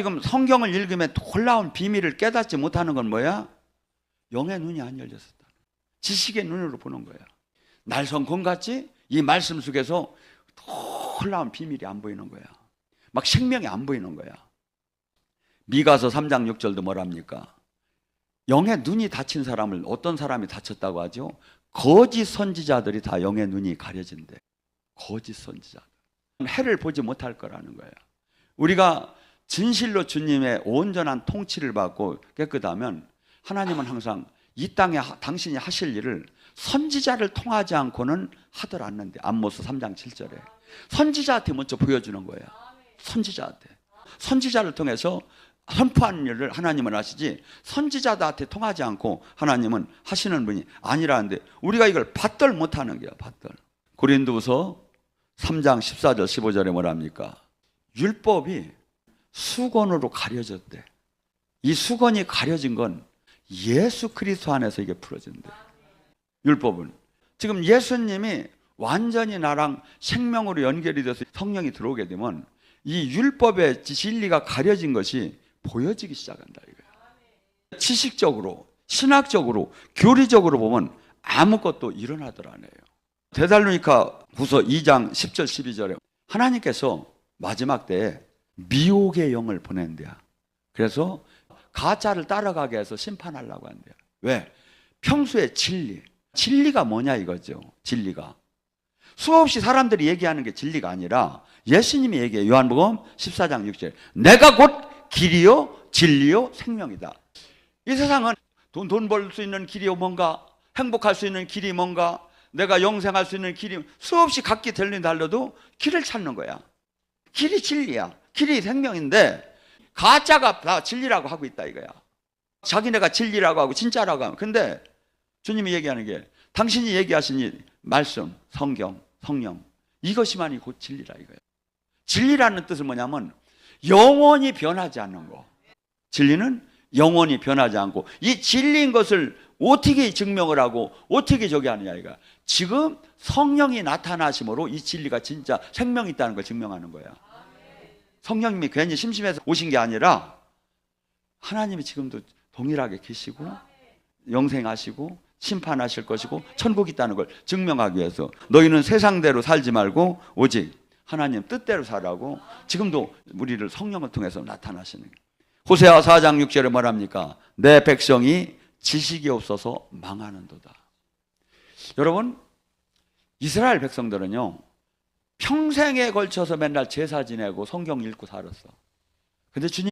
지금 성경을 읽으면 놀라운 비밀을 깨닫지 못하는 건 뭐야? 영의 눈이 안 열렸었다. 지식의 눈으로 보는 거야. 날성건 같지? 이 말씀 속에서 놀라운 비밀이 안 보이는 거야. 막 생명이 안 보이는 거야. 미가서 3장 6절도 뭐랍니까? 영의 눈이 닫힌 사람을 어떤 사람이 다쳤다고 하죠? 거짓 선지자들이 다 영의 눈이 가려진대. 거짓 선지자들. 해를 보지 못할 거라는 거예요. 우리가 진실로 주님의 온전한 통치를 받고 깨끗하면 하나님은 항상 이 땅에 하- 당신이 하실 일을 선지자를 통하지 않고는 하들 않는데 암모스 3장 7절에 선지자한테 먼저 보여주는 거예요. 선지자한테. 선지자를 통해서 선포하는 일을 하나님은 하시지 선지자들한테 통하지 않고 하나님은 하시는 분이 아니라는데 우리가 이걸 받들 못하는 거야 받들 고린도서 3장 14절 15절에 뭐랍니까 율법이 수건으로 가려졌대 이 수건이 가려진 건 예수 그리스도 안에서 이게 풀어진대 율법은 지금 예수님이 완전히 나랑 생명으로 연결이 돼서 성령이 들어오게 되면 이 율법의 진리가 가려진 것이 보여지기 시작한다 이거야. 지식적으로, 신학적으로, 교리적으로 보면 아무것도 일어나더라네요. 데살로니카 후서 2장 10절 12절에 하나님께서 마지막 때에 미혹의 영을 보낸대야. 그래서 가짜를 따라가게 해서 심판하려고 한대요. 왜? 평소에 진리. 진리가 뭐냐 이거죠. 진리가. 수없이 사람들이 얘기하는 게 진리가 아니라 예수님이 얘기해 요한복음 14장 6절 내가 곧 길이요 진리요 생명이다 이 세상은 돈 돈 벌 수 있는 길이 뭔가 행복할 수 있는 길이 뭔가 내가 영생할 수 있는 길이 수없이 각기 들린 달려도 길을 찾는 거야 길이 진리야 길이 생명인데 가짜가 다 진리라고 하고 있다 이거야 자기네가 진리라고 하고 진짜라고 하고 근데 주님이 얘기하는 게 당신이 얘기하신 이 말씀, 성경, 성령 이것이만이 곧 진리라 이거예요. 진리라는 뜻은 뭐냐면 영원히 변하지 않는 거. 진리는 영원히 변하지 않고 이 진리인 것을 어떻게 증명을 하고 어떻게 저기 하느냐 이거. 지금 성령이 나타나심으로 이 진리가 진짜 생명이 있다는 걸 증명하는 거야. 성령님이 괜히 심심해서 오신 게 아니라 하나님이 지금도 동일하게 계시고 영생하시고 심판하실 것이고 천국이 있다는 걸 증명하기 위해서 너희는 세상대로 살지 말고 오직 하나님 뜻대로 살라고 지금도 우리를 성령을 통해서 나타나시는. 호세아 4장 6절에 뭐랍니까? 내 백성이 지식이 없어서 망하는도다. 여러분 이스라엘 백성들은요 평생에 걸쳐서 맨날 제사 지내고 성경 읽고 살았어. 근데 주님